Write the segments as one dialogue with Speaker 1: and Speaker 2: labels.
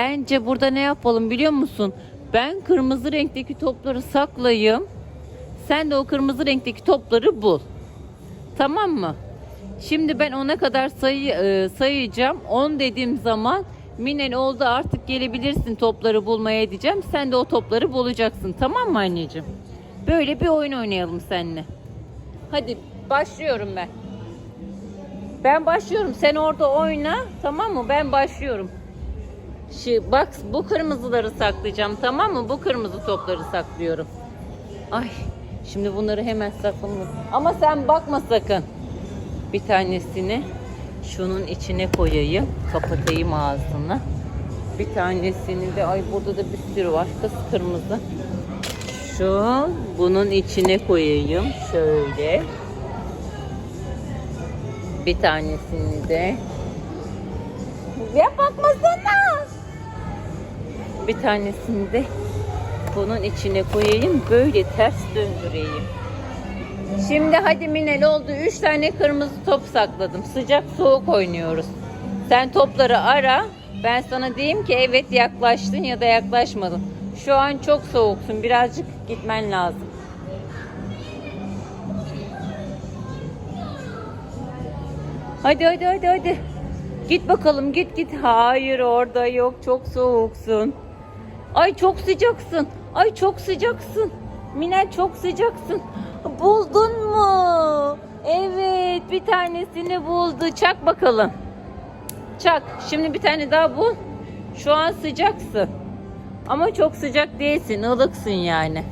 Speaker 1: Bence burada ne yapalım biliyor musun? Ben kırmızı renkteki topları saklayayım. Sen de o kırmızı renkteki topları bul. Tamam mı? Şimdi ben ona kadar sayı, e, sayacağım. 10 dediğim zaman Minen oldu artık gelebilirsin topları bulmaya diyeceğim. Sen de o topları bulacaksın. Tamam mı anneciğim? Böyle bir oyun oynayalım seninle. Hadi başlıyorum ben. Ben başlıyorum. Sen orada oyna. Tamam mı? Ben başlıyorum. Şu, bak bu kırmızıları saklayacağım. Tamam mı? Bu kırmızı topları saklıyorum. Ay şimdi bunları hemen saklamalıyım. Ama sen bakma sakın. Bir tanesini şunun içine koyayım. Kapatayım ağzını. Bir tanesini de ay burada da bir sürü var. Kız kırmızı. Şu bunun içine koyayım. Şöyle. Bir tanesini de. Ya bakmasana. Bir tanesini de bunun içine koyayım. Böyle ters döndüreyim. Şimdi hadi Minel oldu. Üç tane kırmızı top sakladım. Sıcak soğuk oynuyoruz. Sen topları ara. Ben sana diyeyim ki evet yaklaştın ya da yaklaşmadın. Şu an çok soğuksun. Birazcık gitmen lazım. Hadi hadi hadi hadi. Git bakalım git git. Hayır orada yok. Çok soğuksun. Ay çok sıcaksın. Ay çok sıcaksın. Minel çok sıcaksın. Buldun mu? Evet bir tanesini buldu. Çak bakalım. Çak. Şimdi bir tane daha bul. Şu an sıcaksın. Ama çok sıcak değilsin. ılıksın yani.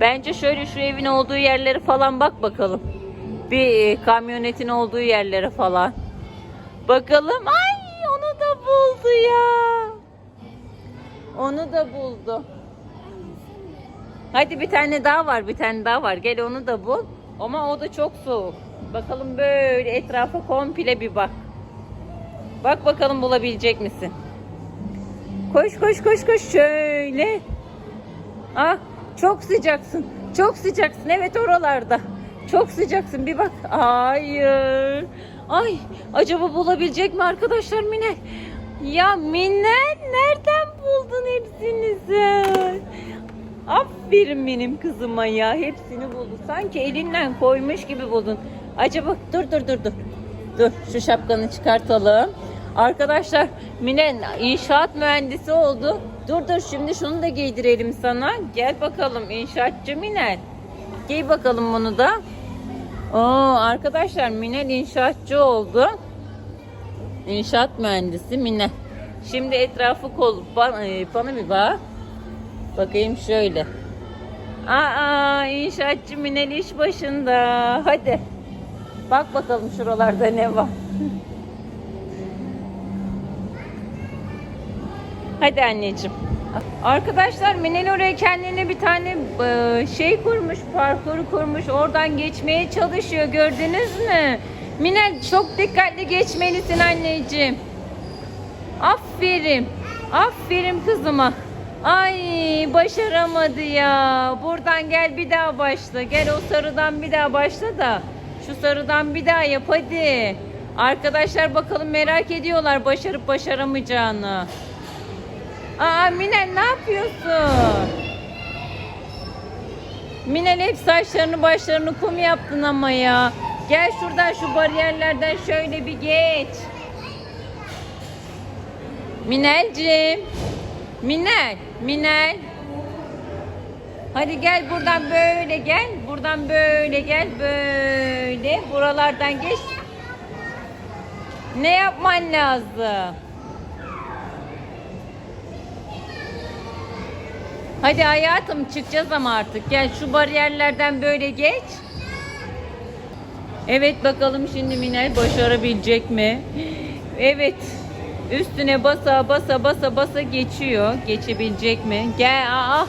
Speaker 1: Bence şöyle şu evin olduğu yerlere falan bak bakalım. Bir e, kamyonetin olduğu yerlere falan. Bakalım. Ay onu da buldu ya. Onu da buldu. Hadi bir tane daha var, bir tane daha var. Gel onu da bul. Ama o da çok soğuk. Bakalım böyle etrafa komple bir bak. Bak bakalım bulabilecek misin? Koş koş koş koş şöyle. Ah çok sıcaksın. Çok sıcaksın. Evet oralarda. Çok sıcaksın. Bir bak. Hayır. Ay acaba bulabilecek mi arkadaşlar Mine? Ya Mine nereden buldun hepsini sen? Aferin benim kızıma ya. Hepsini buldu. Sanki elinden koymuş gibi buldun. Acaba dur dur dur dur. Dur şu şapkanı çıkartalım. Arkadaşlar Mine inşaat mühendisi oldu. Dur dur şimdi şunu da giydirelim sana. Gel bakalım inşaatçı Mine. Giy bakalım bunu da. Oo, arkadaşlar Mine inşaatçı oldu. İnşaat mühendisi Mine. Şimdi etrafı kol bana, e, bir bak. Bakayım şöyle. Aa inşaatçı Minel iş başında. Hadi. Bak bakalım şuralarda ne var. Hadi anneciğim. Arkadaşlar Minel oraya kendine bir tane e, şey kurmuş, parkuru kurmuş. Oradan geçmeye çalışıyor. Gördünüz mü? Minel çok dikkatli geçmelisin anneciğim. Aferin. Aferin kızıma. Ay başaramadı ya. Buradan gel bir daha başla. Gel o sarıdan bir daha başla da. Şu sarıdan bir daha yap hadi. Arkadaşlar bakalım merak ediyorlar başarıp başaramayacağını. Aa Minel ne yapıyorsun? Minel hep saçlarını başlarını kum yaptın ama ya. Gel şuradan şu bariyerlerden şöyle bir geç. Minelciğim. Minel, Minel. Hadi gel buradan böyle gel. Buradan böyle gel. Böyle. Buralardan geç. Ne yapman lazım? Hadi hayatım çıkacağız ama artık. Gel şu bariyerlerden böyle geç. Evet bakalım şimdi Minel başarabilecek mi? Evet. Üstüne basa basa basa basa geçiyor. Geçebilecek mi? Gel aa. Aa,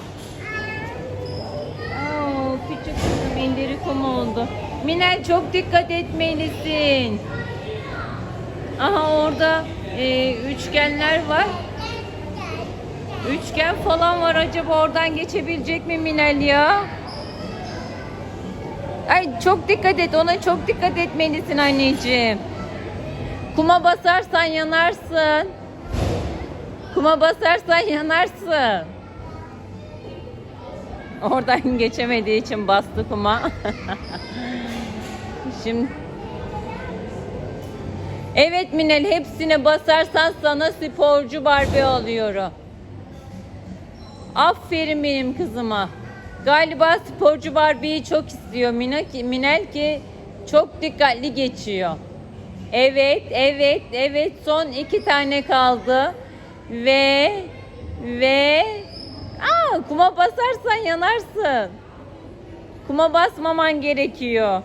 Speaker 1: küçük kızım elleri kum oldu. Minel çok dikkat etmelisin. Aha orada e, üçgenler var. Üçgen falan var. Acaba oradan geçebilecek mi Minel ya? Ay çok dikkat et. Ona çok dikkat etmelisin anneciğim. Kuma basarsan yanarsın. Kuma basarsan yanarsın. Oradan geçemediği için bastı kuma. Şimdi Evet Minel hepsine basarsan sana sporcu Barbie alıyorum. Aferin benim kızıma. Galiba sporcu Barbie'yi çok istiyor Mina ki, Minel ki çok dikkatli geçiyor. Evet, evet, evet. Son iki tane kaldı. Ve ve aa kuma basarsan yanarsın. Kuma basmaman gerekiyor.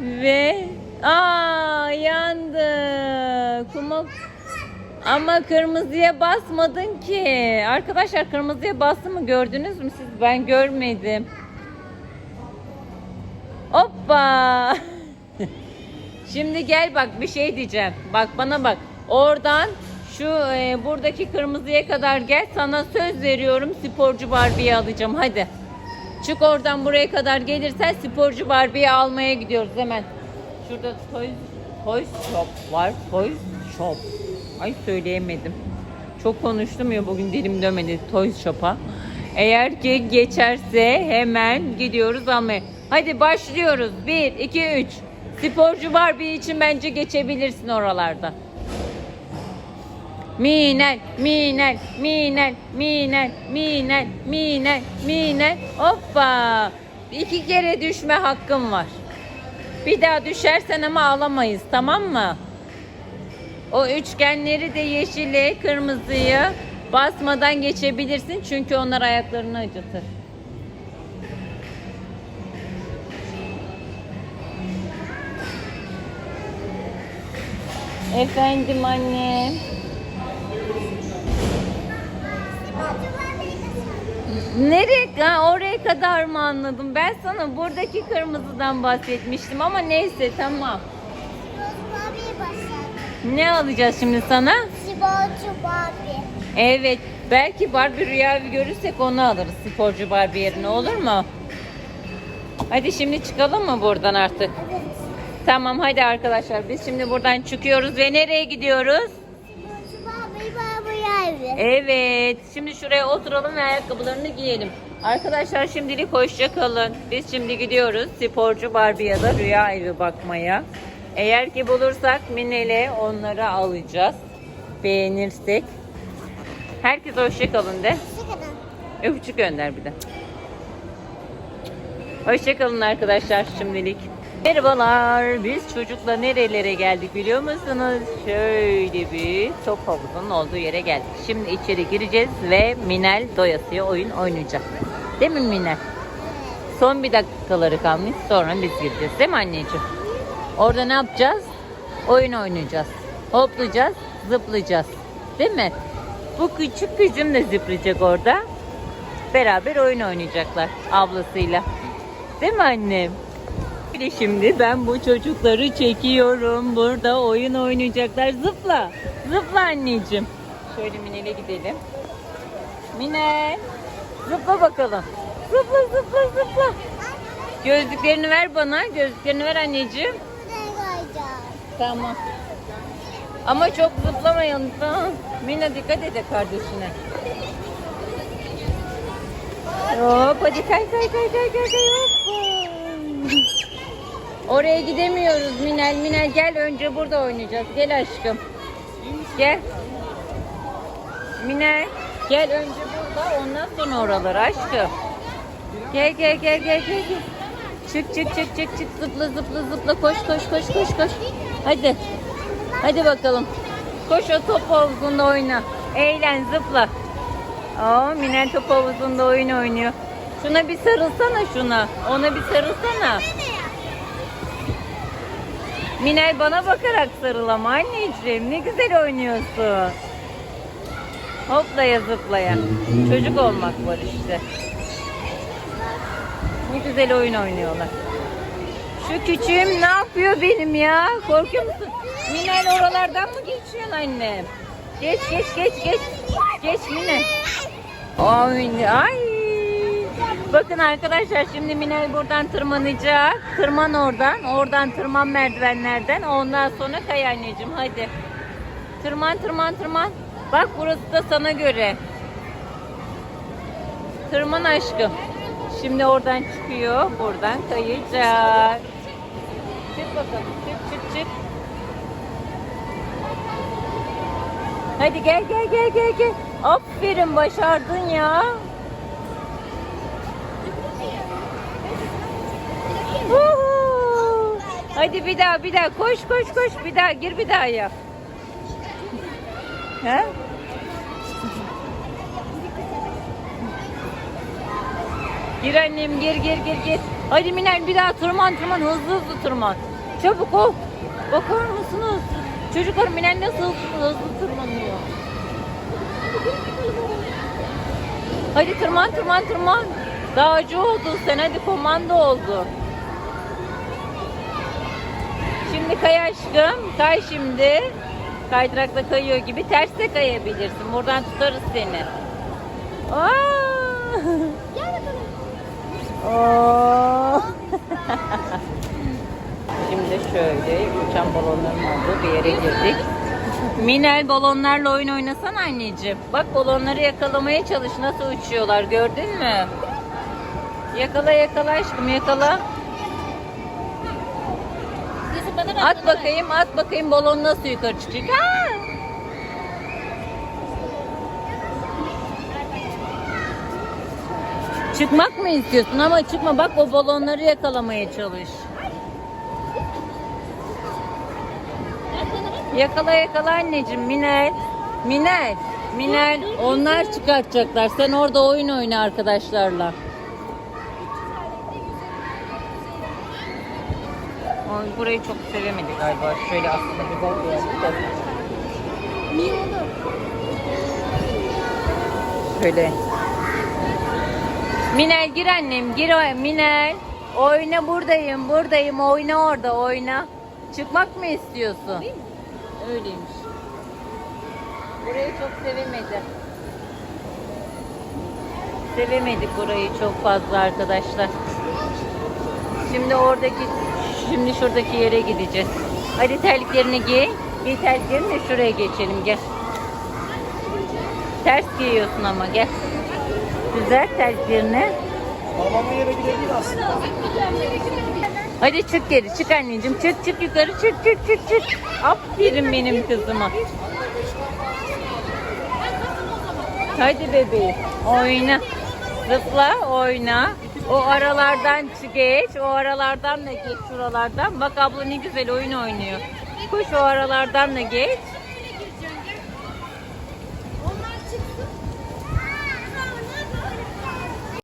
Speaker 1: Ve aa yandı. Kuma ama kırmızıya basmadın ki. Arkadaşlar kırmızıya bastı mı gördünüz mü siz? Ben görmedim. Hoppa. Şimdi gel bak bir şey diyeceğim. Bak bana bak. Oradan şu e, buradaki kırmızıya kadar gel. Sana söz veriyorum sporcu Barbie'yi alacağım. Hadi. Çık oradan buraya kadar gelirsen sporcu Barbie'yi almaya gidiyoruz hemen. Şurada Toys, Toys Shop var. Toys Shop. Ay söyleyemedim. Çok konuştum ya bugün dilim dönmedi Toys Shop'a. Eğer ki geçerse hemen gidiyoruz almaya. Hadi başlıyoruz. 1, 2, 3. Sporcu Barbie için bence geçebilirsin oralarda. Minel, minel, minel, minel, minel, minel, minel. Hoppa. İki kere düşme hakkım var. Bir daha düşersen ama alamayız tamam mı? O üçgenleri de yeşili, kırmızıyı basmadan geçebilirsin çünkü onlar ayaklarını acıtır. Efendim annem. Nereye? Ha, oraya kadar mı anladım? Ben sana buradaki kırmızıdan bahsetmiştim ama neyse tamam. Ne alacağız şimdi sana?
Speaker 2: Sporcu Barbie.
Speaker 1: Evet. Belki Barbie rüya görürsek onu alırız sporcu Barbie yerine olur mu? Hadi şimdi çıkalım mı buradan artık?
Speaker 2: Evet.
Speaker 1: Tamam hadi arkadaşlar biz şimdi buradan çıkıyoruz ve nereye gidiyoruz?
Speaker 2: Sporcu Barbie Barbie evi.
Speaker 1: Evet. Şimdi şuraya oturalım ve ayakkabılarını giyelim. Arkadaşlar şimdilik hoşça kalın. Biz şimdi gidiyoruz sporcu Barbie ya da rüya evi bakmaya. Eğer ki bulursak Minel'e onları alacağız. Beğenirsek. Herkes hoşça kalın de.
Speaker 2: Sıkıntı.
Speaker 1: Öpücük gönder bir de. Hoşçakalın arkadaşlar şimdilik. Merhabalar. Biz çocukla nerelere geldik biliyor musunuz? Şöyle bir top havuzunun olduğu yere geldik. Şimdi içeri gireceğiz ve Minel doyasıya oyun oynayacak. Değil mi Minel? Son bir dakikaları kalmış sonra biz gireceğiz değil mi anneciğim? Orada ne yapacağız? Oyun oynayacağız. Hoplayacağız, zıplayacağız. Değil mi? Bu küçük kızım da zıplayacak orada. Beraber oyun oynayacaklar ablasıyla. Değil mi annem? Şimdi ben bu çocukları çekiyorum. Burada oyun oynayacaklar. Zıpla. Zıpla anneciğim. Şöyle Mine'yle gidelim. Mine. Zıpla bakalım. Zıpla zıpla zıpla. Gözlüklerini ver bana. Gözlüklerini ver anneciğim. Tamam. Ama çok zıplamayalım. Tamam. Mina dikkat et de kardeşine. Hop hadi kay kay kay kay kay kay. Oraya gidemiyoruz Minel. Minel gel önce burada oynayacağız. Gel aşkım. Gel. Minel gel önce burada ondan sonra oralara aşkım. Gel gel gel gel gel. gel. Çık çık çık çık çık zıpla zıpla zıpla koş koş koş koş koş. Hadi. Hadi bakalım. Koş o top havuzunda oyna. Eğlen zıpla. Aa Minel top havuzunda oyun oynuyor. Şuna bir sarılsana şuna. Ona bir sarılsana. Minel bana bakarak sarıl ama anneciğim. Ne güzel oynuyorsun. Hoplaya zıplaya. Çocuk olmak var işte. Ne güzel oyun oynuyorlar. Şu küçüğüm ne yapıyor benim ya? Korkuyor musun? Minel oralardan mı geçiyorsun annem? Geç geç geç geç. Geç Minel. Ay, ay. Bakın arkadaşlar şimdi Minel buradan tırmanacak. Tırman oradan. Oradan tırman merdivenlerden. Ondan sonra kay anneciğim hadi. Tırman tırman tırman. Bak burası da sana göre. Tırman aşkım. Şimdi oradan çıkıyor. Buradan kayacak. Çık bakalım. Çık çık çık. Hadi gel gel gel gel gel. Aferin başardın ya. Huhu. Hadi bir daha bir daha koş koş koş bir daha gir bir daha yap. He? Gir annem gir gir gir gir. Hadi Minel bir daha tırman tırman hızlı hızlı tırman. Çabuk ol. Bakar mısınız? Çocuklar Minel nasıl hızlı, hızlı tırmanıyor. Hadi tırman tırman tırman. Dağcı oldun sen hadi komando oldu. Şimdi kay aşkım. Kay şimdi. Kaydırakla kayıyor gibi ters de kayabilirsin. Buradan tutarız seni. Aa!
Speaker 2: Gel bakalım.
Speaker 1: Oo. Şimdi şöyle uçan balonların olduğu bir yere girdik. Minel balonlarla oyun oynasan anneciğim. Bak balonları yakalamaya çalış nasıl uçuyorlar gördün mü? Yakala yakala aşkım yakala. At bakayım at bakayım balon nasıl yukarı çıkacak. Aa! Çıkmak mı istiyorsun ama çıkma bak o balonları yakalamaya çalış. Yakala yakala anneciğim Minel. Minel. Minel onlar çıkartacaklar. Sen orada oyun oyna arkadaşlarla. Ay, burayı çok sevemedi galiba. Şöyle aslında güzel bir yer. Şöyle. Minel gir annem gir o- Minel. Oyna buradayım buradayım oyna orada oyna. Çıkmak mı istiyorsun? Öyleymiş. Burayı çok sevemedi. Sevemedik burayı çok fazla arkadaşlar. Şimdi oradaki şimdi şuradaki yere gideceğiz. Hadi terliklerini giy. Giy terliklerini de şuraya geçelim gel. Ters giyiyorsun ama gel. Düzelt terliklerini.
Speaker 3: Babamın yere gidebilir aslında.
Speaker 1: Hadi çık geri çık anneciğim çık çık yukarı çık çık çık çık. Aferin benim kızıma. Hadi bebeğim oyna. Zıpla oyna. O aralardan geç. O aralardan da geç şuralardan. Bak abla ne güzel oyun oynuyor. Koş o aralardan da geç.